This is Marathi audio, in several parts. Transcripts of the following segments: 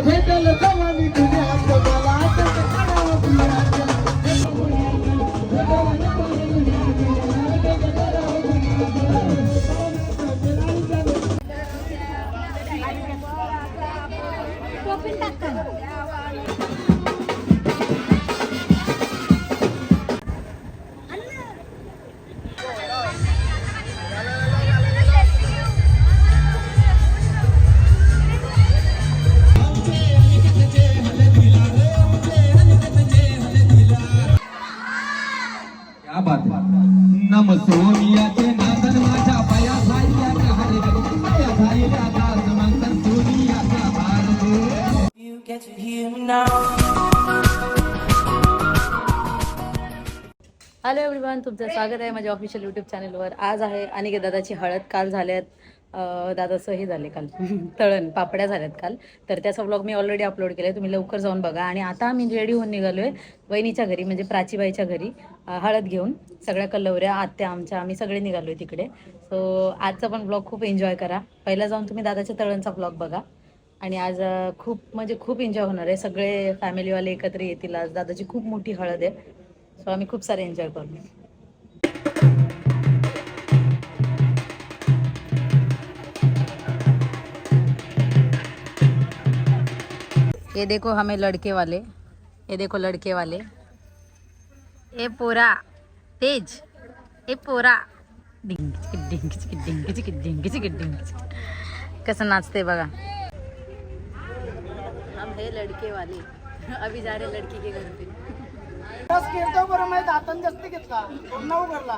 भेटल जवानी दुनियात मला एव्हरीवन तुमचं स्वागत आहे माझ्या ऑफिशियल यूट्यूब चॅनलवर आज आहे आणि दादाची हळद काल झाल्यात. दादाचं दादाचंही झाले काल. तळण पापड्या झाल्यात काल. तर त्याचा व्लॉग मी ऑलरेडी अपलोड केला तुम्ही लवकर जाऊन बघा. आणि आता आम्ही रेडी होऊन निघालो आहे वहिनीच्या घरी म्हणजे प्राचीबाईच्या घरी हळद घेऊन. सगळ्या कल्लवऱ्या आत्या आमच्या आम्ही सगळे निघालो आहे तिकडे. सो आजचा पण ब्लॉग खूप एन्जॉय करा. पहिला जाऊन तुम्ही दादाच्या तळणचा ब्लॉग बघा. आणि आज खूप म्हणजे खूप एन्जॉय होणार आहे. सगळे फॅमिलीवाले एकत्र येतील आज. दादाची खूप मोठी हळद आहे. सो आम्ही खूप सारे एन्जॉय करू. ये देखो हमें लड़के वाले ये देखो लड़के वाले। ए पोरा तेज ए पोरा. कसं नाचते बघा। हम है लड़के वाले। अभी जा रहे लड़की के घर पे। बस कीर्तन बरं माहीत हातान जास्त घेतला. नऊ भरला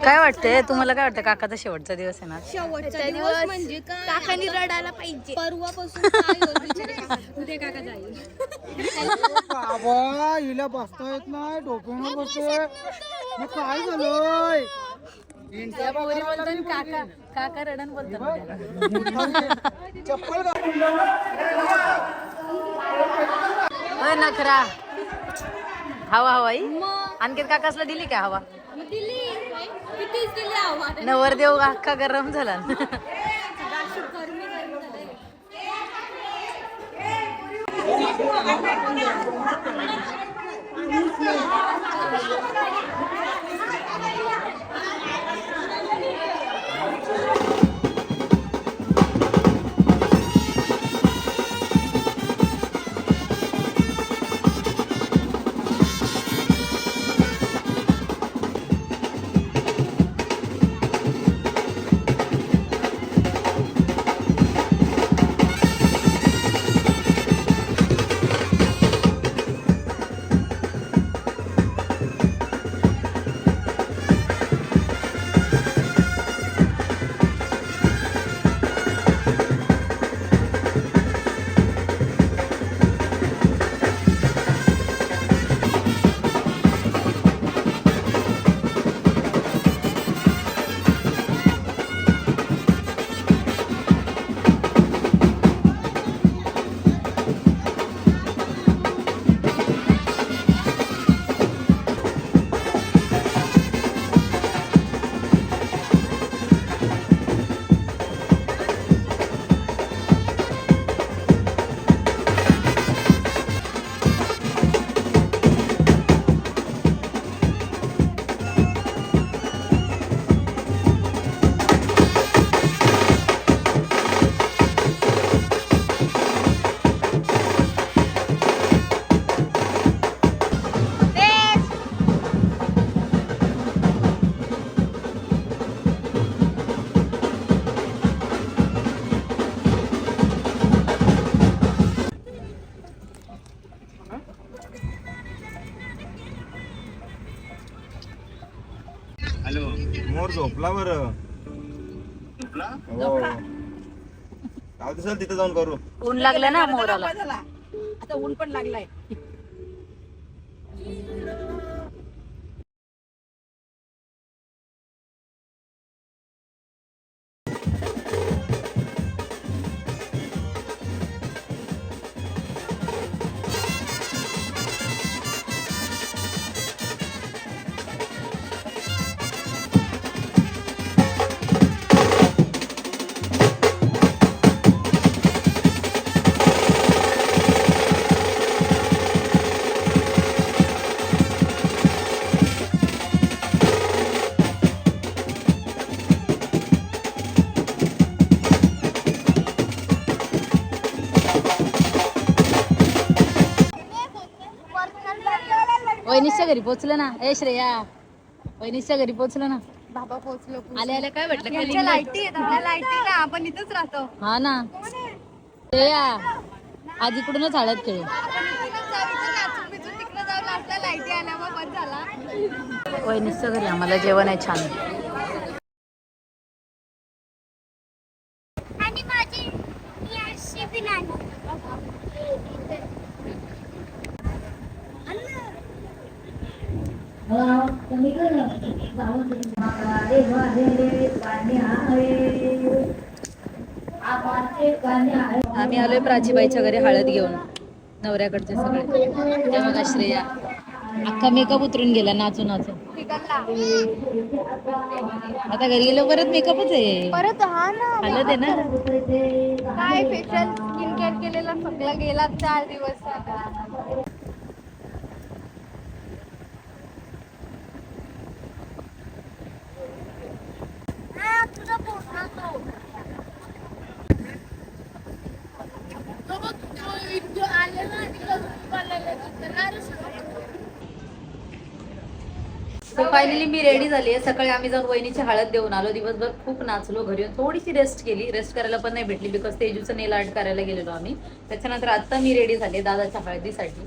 काय वाटतंय? तुम्हाला काय वाटतं काकाचा शेवटचा दिवस आहे ना? शेवटचा दिवस म्हणजे काकांनी रडायला पाहिजे. परवापासून. उद्या काका जाईल. बाबा हिला बसता येत नाही डोक्यानं बसतोय. काय झालंय? त्या पोरी बोलतात काका काका रडण बोलतात चप्पल घालून होय नखरा. हवा हवाई आणखी काकासला दिली का हवा? नवरदेव अख्खा गरम झाला. गरमी गरमी झालंय. मोर झोपला? बर हो तिथे जाऊन करू. ऊन लागलं ना मोराला. आता ऊन पण लागलाय. वहिनीच्या घरी पोचलं ना. ए श्रेया. वहिनीच्या घरी पोचलं ना. बाबा पोहोचलो आले आले. काय यांच्या कलिंगड. लाईटी आहेत आपल्या लाईटी ना. आपण इथंच राहतो. हा ना. श्रेया आज इकडूनच हळद खेळू. आपण इथूनच जाऊ इथं नाचून बिचून तिकडे जाऊ लास्टला लाईटी आल्या मग बंद झाला. वहिनीच्या घरी आम्हाला जेवण आहे छान. आम्ही आलोय प्राचीबाईच्या घरी हळद घेऊन नवऱ्याकडचे सगळे. त्या बघा श्रेया. अख्खा मेकअप उतरून गेला नाचू नाचू. आता घरी गेलो परत मेकअपच आहे. परत हा ना हळद आहे ना? काय फेशियल स्किन केअर केलेला सगळं गेला चार दिवस आता. हा, तुझा पोरगा तो. तो बघ, तो इथं आलेला आणि करून बोलायला लागला. अरे सगळं तर फायनली मी रेडी झाली आहे. सकाळी आम्ही जाऊन वहिनीची हळद देऊन आलो. दिवसभर खूप नाचलो घरी. येऊन थोडीशी रेस्ट केली. रेस्ट करायला पण नाही भेटली बिकॉज तेजूचं नेल आर्ट करायला गेलेलो आम्ही. त्याच्यानंतर आत्ता मी रेडी झाले दादाच्या हळदीसाठी.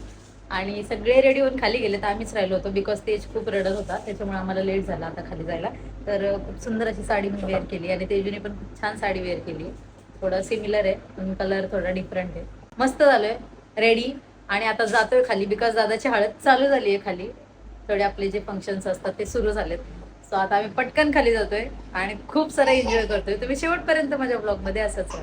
आणि सगळे रेडी होऊन खाली गेले तर आम्हीच राहिलो होतो बिकॉज तेज खूप रडत होता. त्याच्यामुळे आम्हाला लेट झाला आता खाली जायला. तर खूप सुंदर अशी साडी मी वेअर केली आणि तेजूने पण खूप छान साडी वेअर केली. थोडं सिमिलर आहे पण कलर थोडा डिफरंट आहे. मस्त झालोय. रेडी आणि आता जातोय खाली बिकॉज दादाची हळद चालू झाली आहे खाली. थोडे आपले जे फंक्शन्स असतात ते सुरू झालेत. सो आता आम्ही पटकन खाली जातोय आणि खूप सारा एन्जॉय करतोय. तुम्ही शेवटपर्यंत माझ्या ब्लॉगमध्ये असंच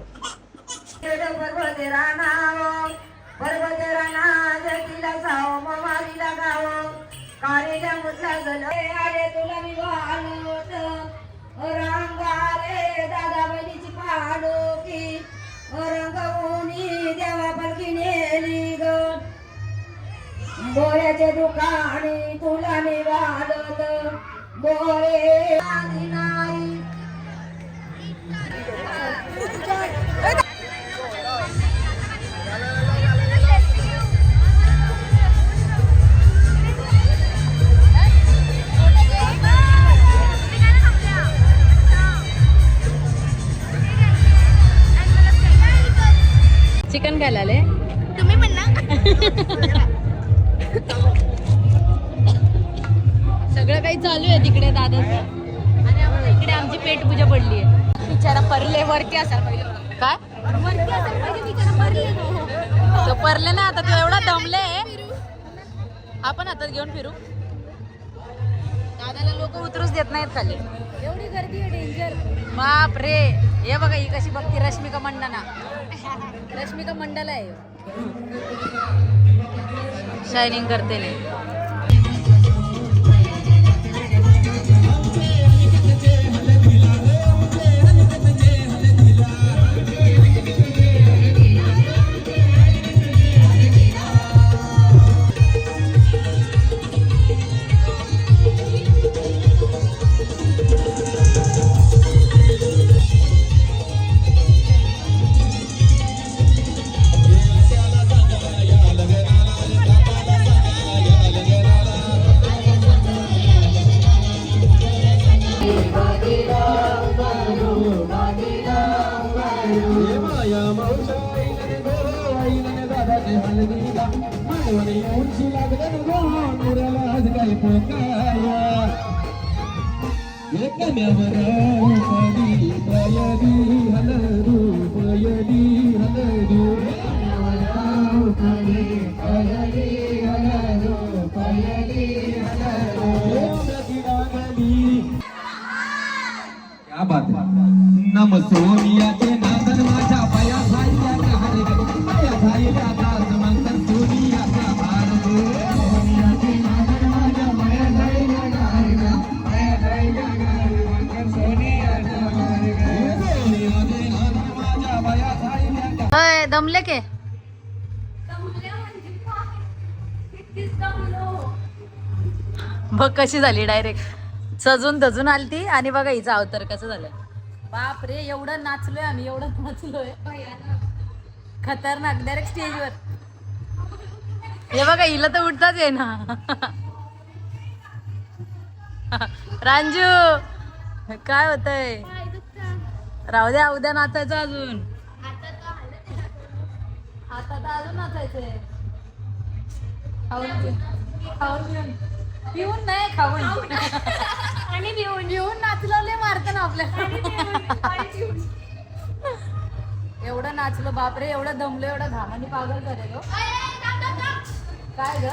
राहा बोऱ्याचे दुकानी तुला आधी नाही. चिकन खायला आले. तुम्ही पण ना सगळं काही चालू आहे तिकडे दादाचं. आणि आम्हाला इकडे आमची पेट पूजा पडली आहे. बिचारा परले वरती असायला पाहिजे काय? वरती असायला पाहिजे बिचारा परले. तो परले ना आता तू एवढा दमले. आपण हातात घेऊन फिरू. दादाला लोक उतरूच देत नाहीत खाली. एवढी गर्दी आहे डेंजर बाप रे हे बघा ही कशी बघती रश्मिका मंडना. रश्मिका मंडला आहे. शायनिंग करते नाही യവരാ बघ कशी झाली डायरेक्ट सजून धजून आली ती आणि बघा हिचा अवतर कसं झालं. बाप रे एवढं नाचलोय आम्ही एवढं नाचलोय. खतरनाक डायरेक्ट स्टेजवर हे बघा हिला तर उठताच आहे ना रांजू काय होतंय? राहू द्या उद्या नाचायचं अजून. आता तर अजून नाचायचंय. खाऊन पिऊन नाही खाऊन. आणि पिऊन. पिऊन नाचलं मारत ना आपल्याला. एवढं नाचलो बापरे एवढं दमलो एवढं घामाने पागल करेल. काय ग?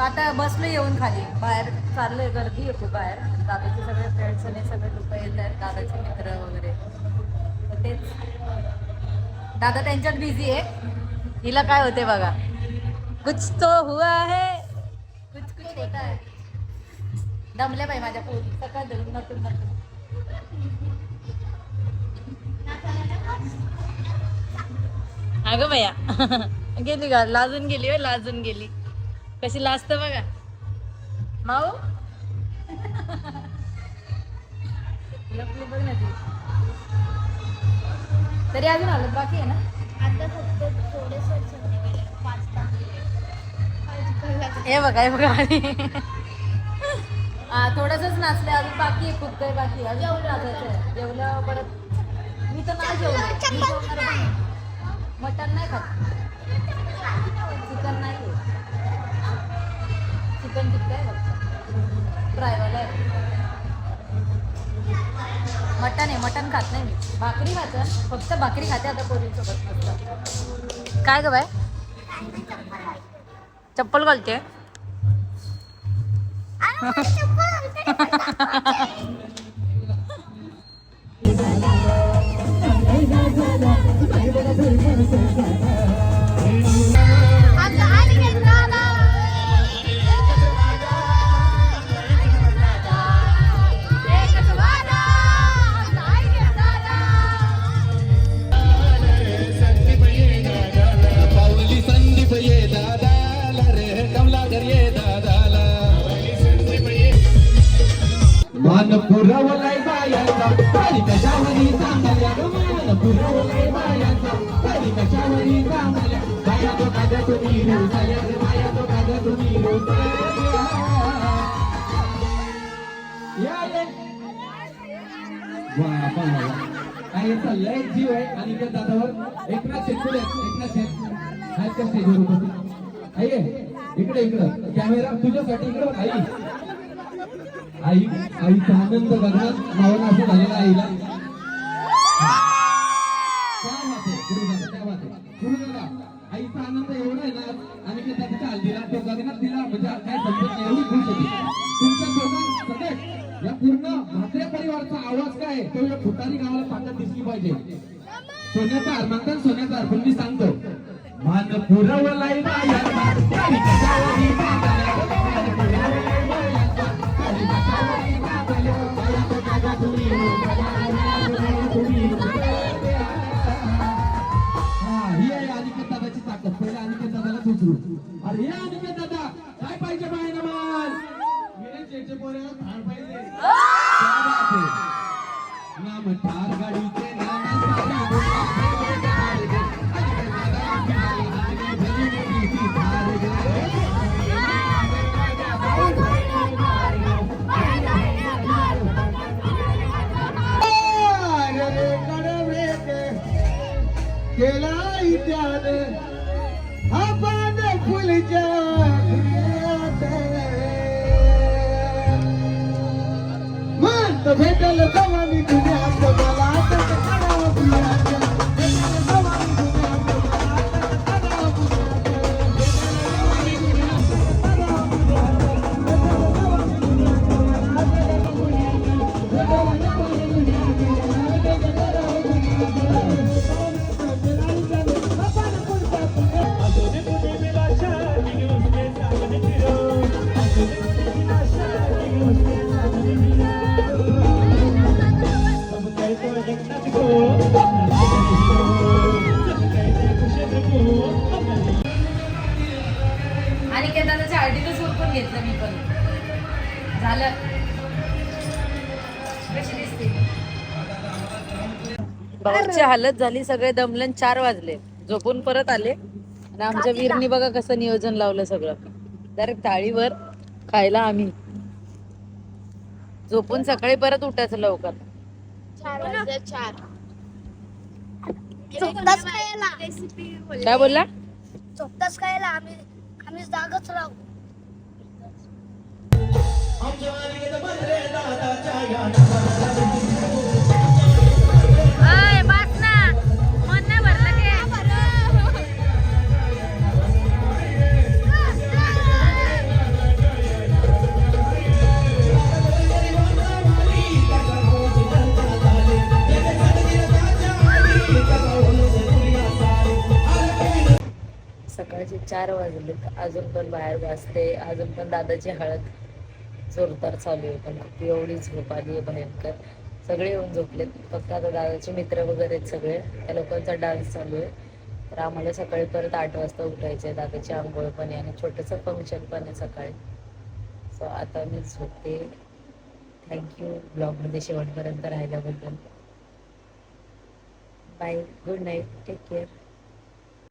आता बसलो येऊन खाली. बाहेर चाललोय गर्दी खूप बाहेर. दादाचे सगळे फ्रेंड्स आणि सगळे लोक येत आहेत दादाचे मित्र वगैरे. तेच. दादा त्यांच्यात बिझी आहे. हिला काय होते बघा. कुछ तो हुआ है कुछ कुछ होता है दमले बाई माझ्या पोरी. सकाळ धरून नटून नटून. अगं बया गेली का लाजून गेली हो लाजून गेली. कशी लाजत बघा. माऊ? लपली बघ ना ती तरी अजून आलं बाकी आहे ना? आता फक्त थोडेसे हे बघा हे बघा आणि थोडंसंच नाचले अजून बाकी आहे खूप काही बाकी आहे. अजून नाचायचं जेवलं परत मी तर नाही जेवलो. मी जेवणार पण नाही. मटण नाही खात. चिकन नाही चिकन टिक्का आहे फक्त फ्रायवाला आहे. मटण आहे मटण खात नाही मी. भाकरी खात फक्त भाकरी खाते आता पोरीसोबत काय ग बाय चप्पल घालते. काय चाललंय जीव आहे आणि त्या दादावर एकनाथ शेतकरी एकनाथ शेत आहेत का स्टेजवर उपस्थित आई आहे? इकडे इकडं कॅमेरा तुझ्यासाठी इकडं आई आई आईचा आनंद बघणार मावला असं झालेला आईला ना आणि हल्दीला दिला म्हणजे काय समजत नाही एवढी खुश होती या पूर्ण म्हात्रे परिवारचा आवाज काय तो या फुटारी गावाला ताकद दिसली पाहिजे सोन्याचा सोन्याचा मी सांगतो मान पुरवलाय सुचरू अरे हे अनिकेत दादा काय पाहिजे बाहेर मान विनय शेटचे पोरे थार पाहिजे क्या बात आहे. नाम अगं भेटल जवानी दुनियात मला भाऊची हालत झाली सगळे दमलन चार वाजले. झोपून परत आले. आणि आमच्या वीरनी बघा कसं नियोजन लावलं सगळं. डायरेक्ट थाळीवर खायला आम्ही. झोपून सकाळी परत उठायचं लवकर. काय बोलला? चोपताच खायला आम्ही आम्ही जागच राहू. सकाळचे चार वाजले. अजून पण बाहेर वाजते अजून पण दादाची हळद जोरदार चालू आहे. पण एवढी झोप आली आहे भयंकर. सगळे येऊन झोपलेत. फक्त आता दादाचे मित्र वगैरे आहेत सगळे. त्या लोकांचा डान्स चालू आहे. तर आम्हाला सकाळी परत आठ वाजता उठायचे आहे. दादाची आंघोळ पण आहे आणि छोटंसं फंक्शन पण आहे सकाळी. सो आता मी झोपते. थँक्यू ब्लॉगमध्ये शेवटपर्यंत राहिल्याबद्दल. Bye good night take care